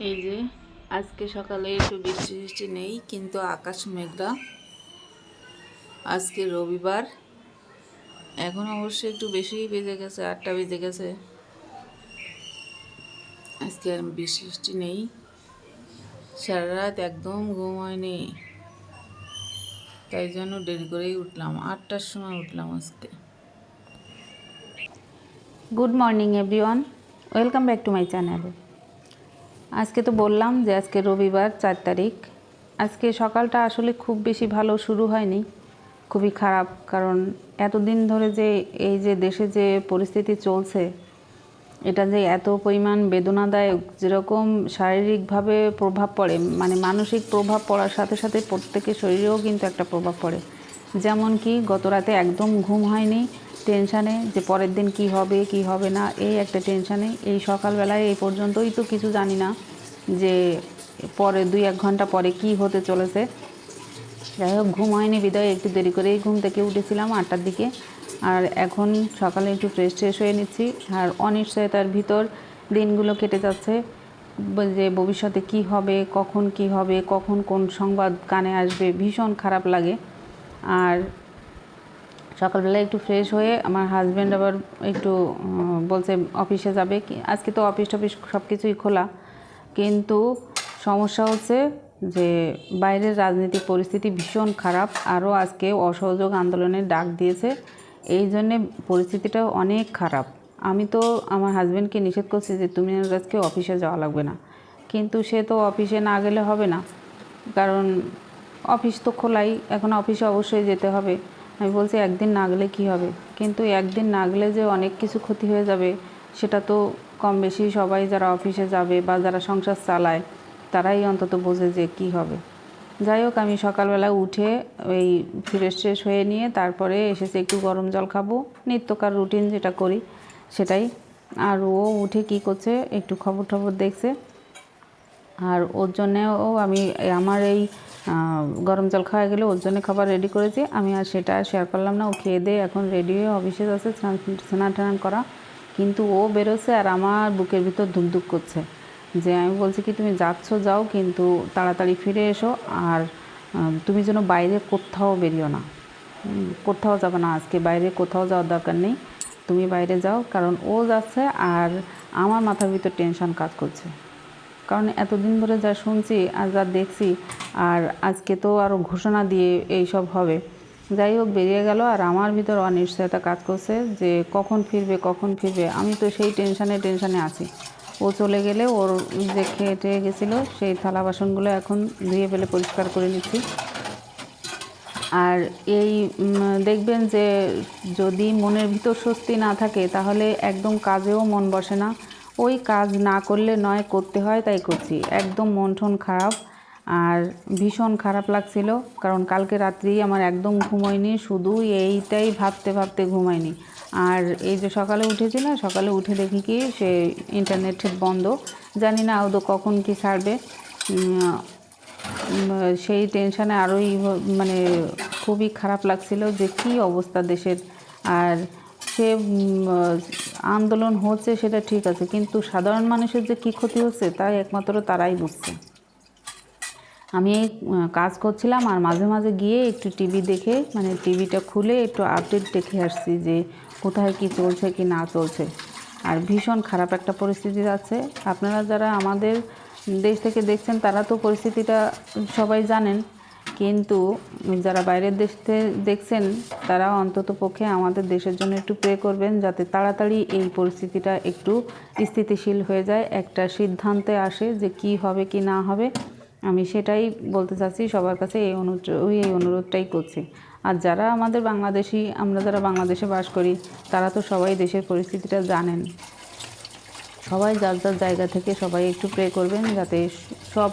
এই যে, আজকে সকালে একটু বৃষ্টি বৃষ্টি নেই, কিন্তু আকাশ মেঘলা। আজকে রবিবার। এখন অবশ্যই একটু বেশি বেজে গেছে, আটটা বেজে গেছে। আজকে আর বৃষ্টি বৃষ্টি নেই। সারা রাত একদম ঘুম হয়নি। তাই জন্য দেরি করেই উঠলাম, আটটার সময় উঠলাম আজকে। Good morning everyone welcome back to my channel আজকে তো বললাম যে আজকে রবিবার, চার তারিখ। আজকে সকালটা আসলে খুব বেশি ভালো শুরু হয়নি, খুবই খারাপ। কারণ এতদিন ধরে যে এই যে দেশে যে পরিস্থিতি চলছে, এটা যে এত পরিমাণ বেদনাদায়ক, যেরকম শারীরিকভাবে প্রভাব পড়ে মানে মানসিক প্রভাব পড়ার সাথে সাথে প্রত্যেকের শরীরেও কিন্তু একটা প্রভাব পড়ে। যেমন কি গত রাতে একদম ঘুম হয়নি টেনশানে যে পরের দিন কি হবে কি হবে না, এই একটা টেনশানে। এই সকালবেলায় এই পর্যন্তই তো কিছু জানি না যে পরে দুই এক ঘণ্টা পরে কি হতে চলেছে। যাই হোক, ঘুম হয়নি বিদায়, একটু দেরি করেই ঘুম থেকে উঠেছিলাম আটটার দিকে। আর এখন সকালে একটু ফ্রেশ ট্রেশ হয়ে নিচ্ছি। আর অনিশ্চয়তার ভিতর দিনগুলো কেটে যাচ্ছে। যে ভবিষ্যতে কি হবে, কখন কি হবে, কখন কোন সংবাদ কানে আসবে, ভীষণ খারাপ লাগে। আর সকালবেলা একটু ফ্রেশ হয়ে আমার হাজব্যান্ড আবার একটু বলছে অফিসে যাবে আজকে তো অফিস টফিস সব কিছুই খোলা। কিন্তু সমস্যা হচ্ছে যে বাইরের রাজনৈতিক পরিস্থিতি ভীষণ খারাপ, আরও আজকে অসহযোগ আন্দোলনের ডাক দিয়েছে। এই জন্যে পরিস্থিতিটা অনেক খারাপ। আমি তো আমার হাজব্যান্ডকে নিষেধ করছি যে তুমি আজকে অফিসে যাওয়া লাগবে না। কিন্তু সে তো অফিসে না গেলে হবে না। কারণ অফিস তো খোলাই, এখন অফিসে অবশ্যই যেতে হবে। আমি বলছি, একদিন না গেলে কী হবে? কিন্তু একদিন না গেলে যে অনেক কিছু ক্ষতি হয়ে যাবে, সেটা তো কম বেশি সবাই যারা অফিসে যাবে বা যারা সংসার চালায়, তারাই অন্তত বোঝে যে কী হবে। যাই হোক, আমি সকালবেলা উঠে ওই ফ্রেশ ট্রেশ হয়ে নিয়ে তারপরে এসেছে, একটু গরম জল খাব, নিত্যকার রুটিন যেটা করি সেটাই। আর ও উঠে কি করছে, একটু খবর টবর দেখছে। আর ওর জন্যেও আমি, আমার এই গরম জল খাওয়া গেলে ওর জন্য খাবার রেডি করেছি। আমি আর সেটা শেয়ার করলাম না। ও খেয়ে দিয়ে এখন রেডি হয়ে অফিসে যাচ্ছে, স্নান টান করা। কিন্তু ও বেরোচ্ছে আর আমার বুকের ভিতর ধুকধুক করছে। যে আমি বলছি কি, তুমি যাচ্ছ, যাও, কিন্তু তাড়াতাড়ি ফিরে এসো। আর তুমি যেন বাইরে কোথাও বেরিও না। কোথাও যাবে না আজকে। বাইরে কোথাও যাওয়ার দরকার নেই। তুমি বাইরে যাও। কারণ ও যাচ্ছে আর আমার মাথার ভিতর টেনশন কাজ করছে। কারণ এতদিন ধরে যা শুনছি আর যা দেখছি, আর আজকে তো আরও ঘোষণা দিয়ে এই সব হবে। যাই হোক, বেরিয়ে গেল আর আমার ভিতর অনিশ্চয়তা কাজ করছে যে কখন ফিরবে কখন ফিরবে। আমি তো সেই টেনশানে টেনশানে আছি। ও চলে গেলে ওর যে খেয়ে টেয়ে গেছিল, সেই থালা বাসনগুলো এখন ধুয়ে ফেলে পরিষ্কার করে নিচ্ছি। আর এই দেখবেন যে যদি মনের ভিতর স্বস্তি না থাকে, তাহলে একদম কাজেও মন বসে না। ওই কাজ না করলে নয়, করতে হয় তাই করছি। একদম মন ঠন খারাপ আর ভীষণ খারাপ লাগছিল, কারণ কালকে রাত্রি আমার একদম ঘুমোয়নি শুধু এইটাই ভাবতে ভাবতে ঘুমায়নি। আর এই যে সকালে উঠেছি না, সকালে উঠে দেখি কি সে ইন্টারনেট বন্ধ, জানি না আদৌ কখন কি ছাড়বে। সেই টেনশানে আরোই মানে খুবই খারাপ লাগছিল যে কি অবস্থা দেশের। আর সে আন্দোলন হচ্ছে সেটা ঠিক আছে, কিন্তু সাধারণ মানুষের যে কী ক্ষতি হচ্ছে তা একমাত্র তারাই বুঝছে। আমি কাজ করছিলাম আর মাঝে মাঝে গিয়ে একটু টিভি দেখে মানে টিভিটা খুলে একটু আপডেট দেখে আসছি যে কোথায় কি চলছে কি না চলছে। আর ভীষণ খারাপ একটা পরিস্থিতি আছে আপনারা যারা আমাদের দেশ থেকে দেখছেন তারা তো পরিস্থিতিটা সবাই জানেন। কিন্তু যারা বাইরের দেশ দেখছেন, তারা অন্তত পক্ষে আমাদের দেশের জন্য একটু প্রে করবেন যাতে তাড়াতাড়ি এই পরিস্থিতিটা একটু স্থিতিশীল হয়ে যায়। একটা সিদ্ধান্তে আসে যে কি হবে, কি না হবে। আমি সেটাই বলতে চাচ্ছি, সবার কাছে এই অনুরোধ এই অনুরোধটাই করছি। আর যারা আমাদের বাংলাদেশি, আমরা যারা বাংলাদেশে বাস করি, তারা তো সবাই দেশের পরিস্থিতিটা জানেন। সবাই যার যার জায়গা থেকে সবাই একটু প্রে করবেন যাতে সব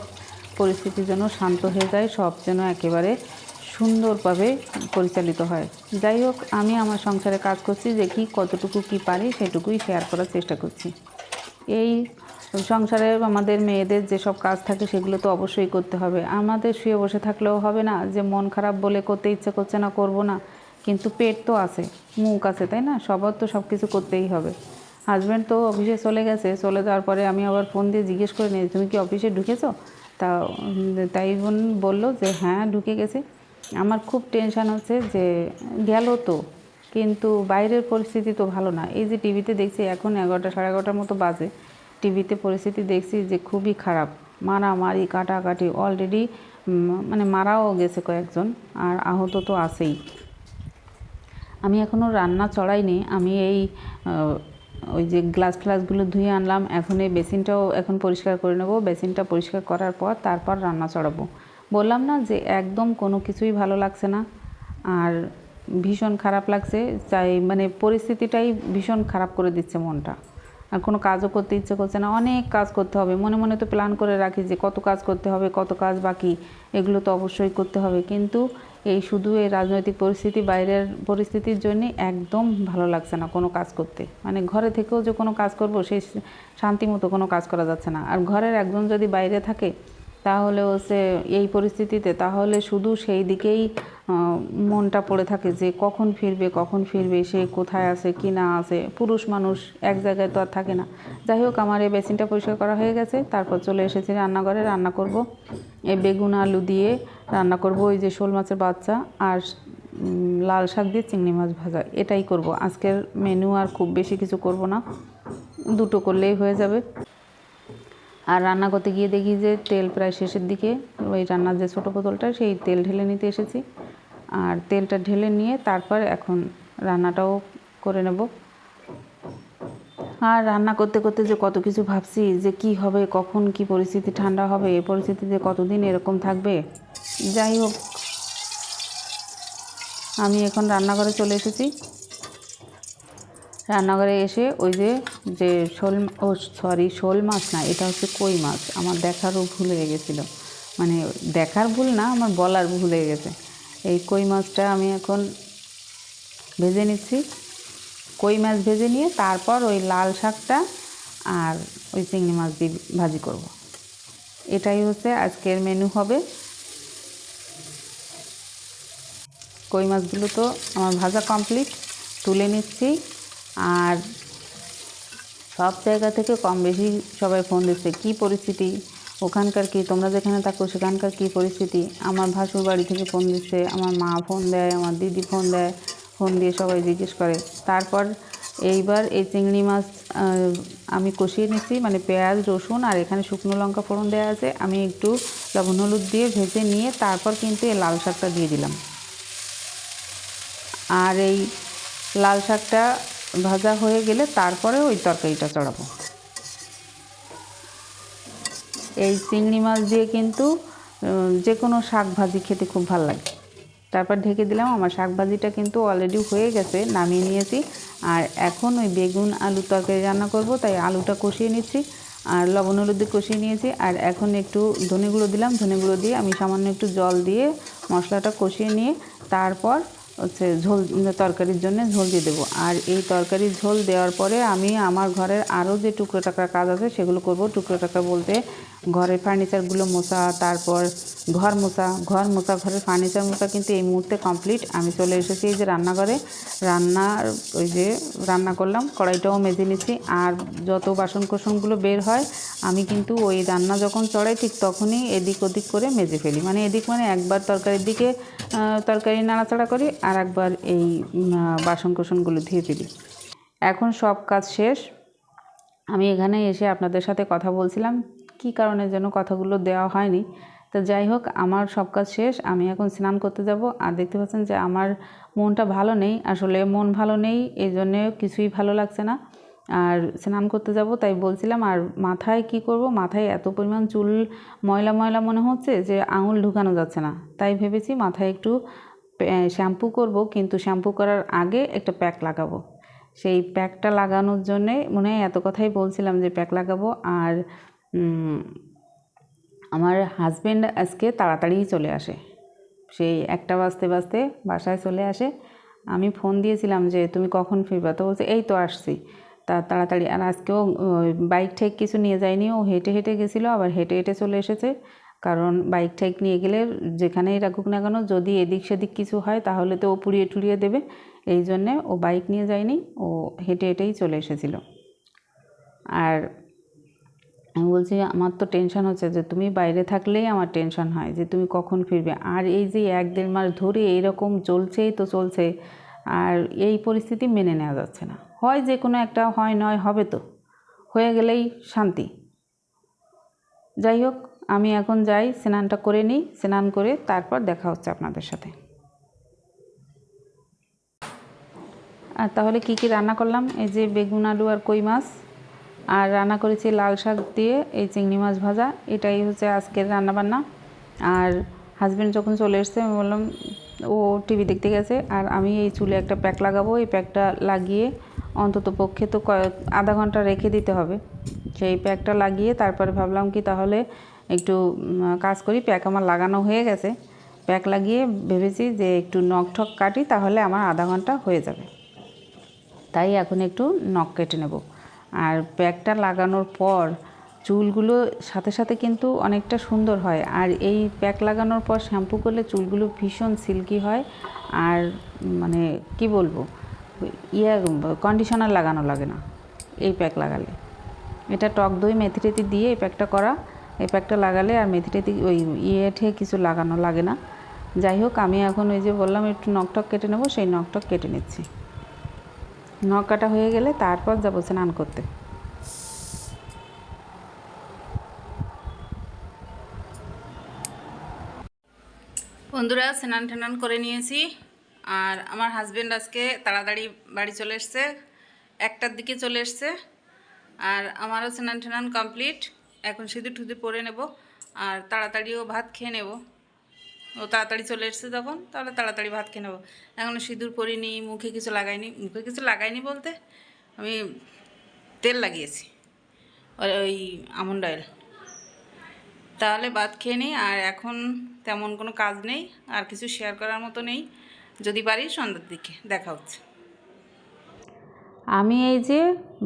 পরিস্থিতি যেন শান্ত হয়ে যায়, সব যেন একেবারে সুন্দরভাবে পরিচালিত হয়। যাই হোক, আমি আমার সংসারে কাজ করছি, দেখি কতটুকু কি পারি, সেটুকুই শেয়ার করার চেষ্টা করছি। এই সংসারে আমাদের মেয়েদের যেসব কাজ থাকে, সেগুলো তো অবশ্যই করতে হবে। আমাদের শুয়ে বসে থাকলেও হবে না, যে মন খারাপ বলে করতে ইচ্ছে করছে না, করব না। কিন্তু পেট তো আছে, মুখ আছে, তাই না? সবার তো সব কিছু করতেই হবে। হাজব্যান্ড তো অফিসে চলে গেছে, চলে যাওয়ার পরে আমি আবার ফোন দিয়ে জিজ্ঞেস করে নিই তুমি কি অফিসে ঢুকেছো? তা, তাই বোন বলল যে হ্যাঁ ঢুকে গেছে। আমার খুব টেনশান হচ্ছে যে, গেল তো, কিন্তু বাইরের পরিস্থিতি তো ভালো না। এই যে টিভিতে দেখছি, এখন এগারোটা, সাড়ে এগারোটার মতো বাজে। টিভিতে পরিস্থিতি দেখছি যে, খুবই খারাপ। মারামারি, কাটাকাটি অলরেডি মানে মারাও গেছে কয়েকজন, আর আহত তো আছেই। আমি এখনও রান্না চড়াইনি। আমি এই ওই যে গ্লাস ফ্লাসগুলো ধুয়ে আনলাম। এখন এই বেসিনটাও এখন পরিষ্কার করে নেব। বেসিনটা পরিষ্কার করার পর তারপর রান্না চড়াবো। বললাম না যে একদম কোনো কিছুই ভালো লাগছে না। আর ভীষণ খারাপ লাগছে। চাই মানে পরিস্থিতিটাই ভীষণ খারাপ করে দিচ্ছে মনটা। আর কোনো কাজও করতে ইচ্ছে করছে না। অনেক কাজ করতে হবে। মনে মনে তো প্ল্যান করে রাখি যে কত কাজ করতে হবে, কত কাজ বাকি। এগুলো তো অবশ্যই করতে হবে। কিন্তু এই শুধু এই রাজনৈতিক পরিস্থিতি, বাইরের পরিস্থিতির জন্যে একদম ভালো লাগছে না কোনো কাজ করতে। মানে ঘরে থেকেও যে কোনো কাজ করব সেই শান্তি মতো কোনো কাজ করা যাচ্ছে না। আর ঘরের একজন যদি বাইরে থাকে তাহলে হচ্ছে এই পরিস্থিতিতে, তাহলে শুধু সেই দিকেই মনটা পড়ে থাকে যে কখন ফিরবে কখন ফিরবে, সে কোথায় আছে, কি না আছে। পুরুষ মানুষ এক জায়গায় তো আর থাকে না। যাই হোক, আমার এই বেসিনটা পরিষ্কার করা হয়ে গেছে। তারপর চলে এসেছি রান্নাঘরে, রান্না করব। এই বেগুন আলু দিয়ে রান্না করব, ওই যে শোল মাছের বাচ্চা আর লাল শাক দিয়ে চিংড়ি মাছ ভাজা। এটাই করব। আজকের মেনু আর খুব বেশি কিছু করব না। দুটো করলেই হয়ে যাবে। আর রান্না করতে গিয়ে দেখি যে তেল প্রায় শেষের দিকে। ওই রান্নার যে ছোটো বোতলটা, সেই তেল ঢেলে নিতে এসেছি। আর তেলটা ঢেলে নিয়ে তারপর এখন রান্নাটাও করে নেব। আর রান্না করতে করতে যে কত কিছু ভাবছি, যে কি হবে, কখন কি পরিস্থিতি ঠান্ডা হবে এই পরিস্থিতিতে কতদিন এরকম থাকবে, যাই হোক। আমি এখন রান্নাঘরে চলে এসেছি। রান্নাঘরে এসে ওই যে যে শোল, ও সরি, শোল মাছ না, এটা হচ্ছে কই মাছ, আমার দেখারও ভুল হয়ে গেছিল। মানে দেখার ভুল না, আমার বলার ভুল হয়ে গেছে। এই কই মাছটা আমি এখন ভেজে নিচ্ছি। কই মাছ ভেজে নিয়ে তারপর ওই লাল শাকটা আর ওই চিংড়ি মাছ দিয়ে ভাজি করব। এটাই হচ্ছে আজকের মেনু হবে। কই মাছগুলো তো আমার ভাজা কমপ্লিট তুলে নিচ্ছি। আর সব জায়গা থেকে কম বেশি সবাই ফোন দিচ্ছে, কী পরিস্থিতি? ওখানকার কি, তোমরা যেখানে থাকো সেখানকার কী পরিস্থিতি? আমার ভাসুর বাড়ি থেকে ফোন দিচ্ছে, আমার মা ফোন দেয়, আমার দিদি ফোন দেয় ফোন দিয়ে সবাই জিজ্ঞেস করে। তারপর এইবার এই চিংড়ি মাছ আমি কষিয়ে নিচ্ছি মানে পেঁয়াজ, রসুন আর এখানে শুকনো লঙ্কা ফোড়ন দেওয়া আছে। আমি একটু লবণ হলুদ দিয়ে ভেজে নিয়ে তারপর কিন্তু এই লাল শাকটা দিয়ে দিলাম। আর এই লাল শাকটা ভাজা হয়ে গেলে তারপরে ওই তরকারিটা চড়াবো। এই চিংড়ি মাছ দিয়ে কিন্তু যে কোনো শাক ভাজি খেতে খুব ভালো লাগে। তারপর ঢেকে দিলাম, আমার শাক ভাজিটা কিন্তু অলরেডি হয়ে গেছে, নামিয়ে নিয়েছি। আর এখন ওই বেগুন আলু তরকারি রান্না করব, তাই আলুটা কষিয়ে নিচ্ছি, আর লবণ হলুদ কষিয়ে নিয়েছি। আর এখন একটু ধনে গুঁড়ো দিলাম, ধনে গুঁড়ো দিয়ে আমি সামান্য একটু জল দিয়ে মশলাটা কষিয়ে নিয়ে তারপর হচ্ছে ঝোল তরকারির জন্য ঝোল দিয়ে দেবো। আর এই তরকারির ঝোল দেওয়ার পরে আমি আমার ঘরের আরও যে টুকরো টাকার কাজ আছে, সেগুলো করব। টুকরো টাকা বলতে ঘরের ফার্নিচারগুলো মোছা, তারপর ঘর মোছা। ঘর মোছা, ঘরের ফার্নিচার মোছা কিন্তু এই মুহূর্তে কমপ্লিট আমি চলে এসেছি এই যে রান্নাঘরে। রান্নার ওই যে রান্না করলাম, কড়াইটাও মেজে নিচ্ছি। আর যত বাসন কোসনগুলো বের হয়, আমি কিন্তু ওই রান্না যখন চড়াই, ঠিক তখনই এদিক ওদিক করে মেজে ফেলি। মানে এদিক মানে একবার তরকারির দিকে তরকারি নাড়াচাড়া করি আর একবার এই বাসন কোসনগুলো ধুয়ে ফেলি। এখন সব কাজ শেষ। আমি এখানে এসে আপনাদের সাথে কথা বলছিলাম। কি কারণে যেন কথাগুলো দেওয়া হয়নি। তো যাই হোক, আমার সব কাজ শেষ। আমি এখন স্নান করতে যাব। আর দেখতে পাচ্ছেন যে আমার মনটা ভালো নেই। আসলে মন ভালো নেই এই জন্যে কিছুই ভালো লাগছে না। আর স্নান করতে যাব, তাই বলছিলাম, আর মাথায় কি করব? মাথায় এত পরিমাণ চুল ময়লা ময়লা মনে হচ্ছে যে আঙুল ঢুকানো যাচ্ছে না। তাই ভেবেছি মাথায় একটু শ্যাম্পু করব, কিন্তু শ্যাম্পু করার আগে একটা প্যাক লাগাবো। সেই প্যাকটা লাগানোর জন্যে মনে হয় এত কথাই বলছিলাম যে প্যাক লাগাবো। আর আমার হাজব্যান্ড আজকে তাড়াতাড়িই চলে আসে। সেই একটা বাজতে বাজতে বাসায় চলে আসে। আমি ফোন দিয়েছিলাম যে, তুমি কখন ফিরবা? তো বলছে, এই তো আসছি। তা তাড়াতাড়ি, আর আজকেও বাইক ঠেক কিছু নিয়ে যায়নি। ও হেঁটে হেঁটে গেছিল, আবার হেঁটে হেঁটে চলে এসেছে। কারণ বাইক ঠেক নিয়ে গেলে যেখানেই রাখুক না কেন, যদি এদিক সেদিক কিছু হয়, তাহলে তো ও পুড়িয়ে টুড়িয়ে দেবে। এই জন্যে ও বাইক নিয়ে যায়নি, ও হেঁটে হেঁটেই চলে এসেছিল। আর আমি বলছি, আমার তো টেনশন হচ্ছে যে তুমি বাইরে থাকলেই আমার টেনশন হয়, যে তুমি কখন ফিরবে? আর এই যে এক দেড় মাস ধরে এইরকম চলছেই তো চলছে, আর এই পরিস্থিতি মেনে নেওয়া যাচ্ছে না। হয় যে কোনো একটা হয় নয় হবে তো, হয়ে গেলেই শান্তি। যাই হোক, আমি এখন যাই, স্নানটা করে নিই, স্নান করে তারপর দেখা হচ্ছে আপনাদের সাথে। আর তাহলে কি কি রান্না করলাম? এই যে বেগুন আলু আর কই মাছ। আর রান্না করেছি লাল শাক দিয়ে, এই চিংড়ি মাছ ভাজা। এটাই হচ্ছে আজকের রান্না বান্না আর হাজব্যান্ড যখন চলে এসছে, আমি বললাম, ও টিভি দেখতে গেছে, আর আমি এই চুলে একটা প্যাক লাগাবো। এই প্যাকটা লাগিয়ে অন্তত পক্ষে তো কয়েক আধা ঘণ্টা রেখে দিতে হবে। সেই প্যাকটা লাগিয়ে তারপরে ভাবলাম কি, তাহলে একটু কাজ করি। প্যাক আমার লাগানো হয়ে গেছে। প্যাক লাগিয়ে ভেবেছি যে একটু নখ ঠক কাটি, তাহলে আমার আধা ঘণ্টা হয়ে যাবে। তাই এখন একটু নখ কেটে নেব। আর প্যাকটা লাগানোর পর চুলগুলো সাথে সাথে কিন্তু অনেকটা সুন্দর হয়। আর এই প্যাক লাগানোর পর শ্যাম্পু করলে চুলগুলো ভীষণ সিল্কি হয়। আর মানে কি বলব ইয়ে কন্ডিশনার লাগানো লাগে না এই প্যাক লাগালে। এটা টক দই মেথি টেথি দিয়ে এই প্যাকটা করা। এই প্যাকটা লাগালে আর মেথি টেথি ওই ইয়ে ঠে কিছু লাগানো লাগে না। যাই হোক, আমি এখন ওই যে বললাম একটু নখটক কেটে নেব, সেই নখটক কেটে নিচ্ছি। নখ কাটা হয়ে গেলে তারপর যাব স্নান করতে। বন্ধুরা, স্নান টানান করে নিয়েছি। আর আমার হাজবেন্ড আজকে তাড়াতাড়ি বাড়ি চলে এসছে, একটার দিকে চলে এসছে। আর আমারও স্নান টানান কমপ্লিট এখন সিঁদুর ঠুদুর পরে নেব, আর তাড়াতাড়িও ভাত খেয়ে নেব। ও তাড়াতাড়ি চলে এসছে যখন তাহলে তাড়াতাড়ি ভাত খেয়ে নেব। এখন সিঁদুর পরিনি, মুখে কিছু লাগাইনি। মুখে কিছু লাগাইনি বলতে আমি তেল লাগিয়েছি, ওই ওই আমন্ড অয়েল তাহলে ভাত খেয়ে নিই, আর এখন তেমন কোনো কাজ নেই, আর কিছু শেয়ার করার মতো নেই। যদি পারি সন্ধ্যার দিকে, দেখা হচ্ছে। আমি এই যে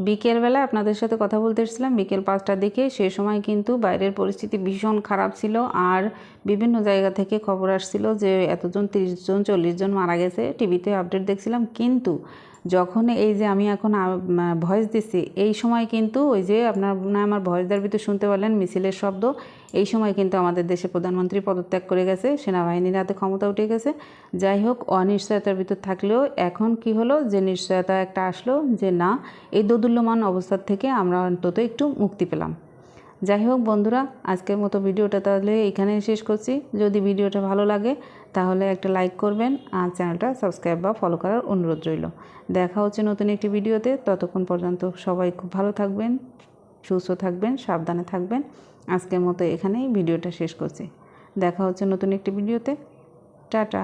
বিকেলবেলা আপনাদের সাথে কথা বলতে এসেছিলাম, বিকেল পাঁচটার দিকে সে সময় কিন্তু বাইরের পরিস্থিতি ভীষণ খারাপ ছিল আর বিভিন্ন জায়গা থেকে খবর আসছিল যে এতজন, তিরিশ জন, চল্লিশ জন মারা গেছে। টিভিতে আপডেট দেখছিলাম, কিন্তু যখন এই যে আমি এখন ভয়েস দিচ্ছি এই সময় কিন্তু ওই যে আপনার আমার ভয়েস দেওয়ার ভিতরে শুনতে পারলেন, মিছিলের শব্দ, এই সময় কিন্তু আমাদের দেশে প্রধানমন্ত্রী পদত্যাগ করে গেছে, সেনাবাহিনীর হাতে ক্ষমতা উঠে গেছে। যাই হোক, অনিশ্চয়তার ভিতর থাকলেও এখন কি হলো, যে নিশ্চয়তা একটা আসলো, যে না, এই দোদুল্যমান অবস্থার থেকে আমরা অন্তত একটু মুক্তি পেলাম। যাই হোক বন্ধুরা, আজকের মতো ভিডিওটা তাহলে এখানে শেষ করছি। যদি ভিডিওটা ভালো লাগে তাহলে একটা লাইক করবেন আর চ্যানেলটা সাবস্ক্রাইব বা ফলো করার অনুরোধ রইল। দেখা হচ্ছে নতুন একটি ভিডিওতে। ততক্ষণ পর্যন্ত সবাই খুব ভালো থাকবেন, সুস্থ থাকবেন, সাবধানে থাকবেন। আজকের মতো এখানেই ভিডিওটা শেষ করছি। দেখা হচ্ছে নতুন একটি ভিডিওতে। টাটা।